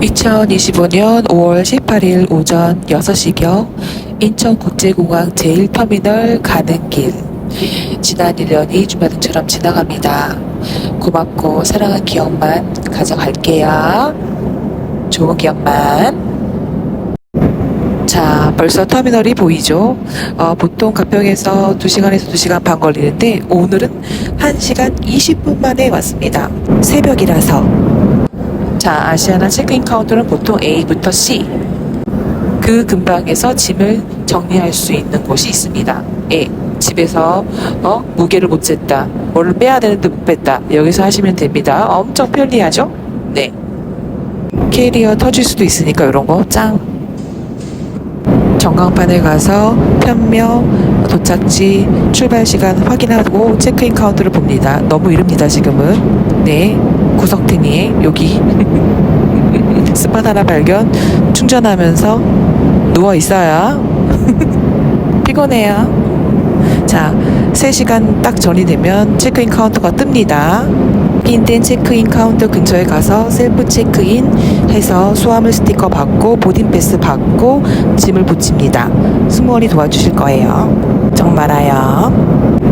2025년 5월 18일 오전 6시경 인천국제공항 제1터미널 가는 길. 지난 1년이 주말처럼 지나갑니다. 고맙고 사랑한 기억만 가져갈게요. 좋은 기억만. 자, 벌써 터미널이 보이죠? 어, 보통 가평에서 2시간에서 2시간 반 걸리는데 오늘은 1시간 20분 만에 왔습니다. 새벽이라서. 자, 아시아나 체크인 카운터는 보통 A부터 C. 그 근방에서 짐을 정리할 수 있는 곳이 있습니다. A. 집에서 어, 무게를 못 쟀다. 뭐를 빼야 되는데 못 뺐다. 여기서 하시면 됩니다. 엄청 편리하죠? 네. 캐리어 터질 수도 있으니까 이런 거 짱. 전광판에 가서 편명, 도착지, 출발 시간 확인하고 체크인 카운터를 봅니다. 너무 이릅니다, 지금은. 네. 구석탱이에 여기 스팟 하나 발견 충전하면서 누워 있어요. 피곤해요. 자, 3시간 딱 전이 되면 체크인 카운터가 뜹니다. 확인된 체크인 카운터 근처에 가서 셀프 체크인 해서 수화물 스티커 받고 보딩 패스 받고 짐을 붙입니다. 승무원이 도와주실 거예요. 정말아요.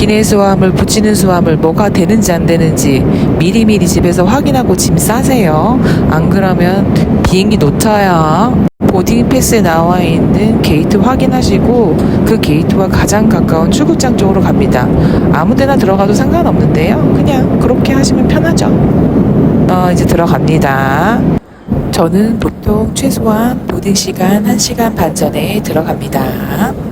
기내 수화물 붙이는 수화물 뭐가 되는지 안 되는지 미리미리 집에서 확인하고 짐 싸세요. 안 그러면 비행기 놓쳐요. 보딩 패스에 나와 있는 게이트 확인하시고 그 게이트와 가장 가까운 출국장 쪽으로 갑니다. 아무 데나 들어가도 상관없는데요. 그냥 그렇게 하시면 편하죠. 어, 이제 들어갑니다. 저는 보통 최소한 보딩 시간 1시간 반 전에 들어갑니다.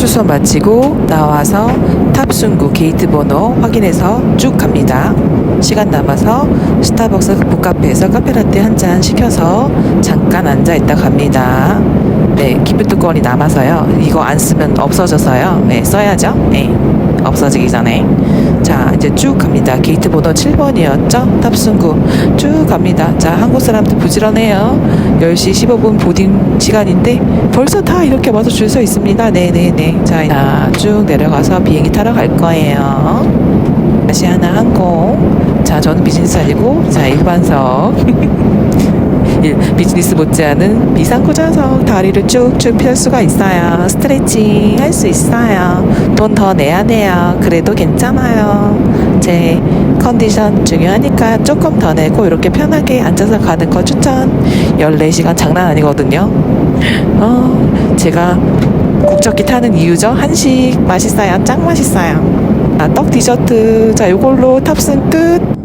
수선 마치고 나와서 탑승구 게이트 번호 확인해서 쭉 갑니다. 시간 남아서 스타벅스 북카페에서 카페라떼 한 잔 시켜서 잠깐 앉아 있다 갑니다. 네, 기프트권이 남아서요. 이거 안 쓰면 없어져서요. 네, 써야죠. 네, 없어지기 전에. 자, 이제 쭉 갑니다. 게이트 번호 7번이었죠? 탑승구 쭉 갑니다. 자, 한국 사람들 부지런해요. 10시 15분 보딩 시간인데 벌써 다 이렇게 와서 줄 서 있습니다. 네네네. 자, 자, 쭉 내려가서 비행기 타러 갈 거예요. 아시아나 항공. 자, 저는 비즈니스 아니고, 자, 일반석. 일- 비즈니스 못지않은 비상구 좌석 다리를 쭉쭉 펼 수가 있어요. 스트레칭 할 수 있어요. 돈 더 내야 돼요. 그래도 괜찮아요. 제 컨디션 중요하니까 조금 더 내고 이렇게 편하게 앉아서 가는 거 추천. 14시간 장난 아니거든요. 어, 제가 국적기 타는 이유죠. 한식 맛있어요. 짱 맛있어요. 아, 떡 디저트. 자, 요걸로 탑승 끝.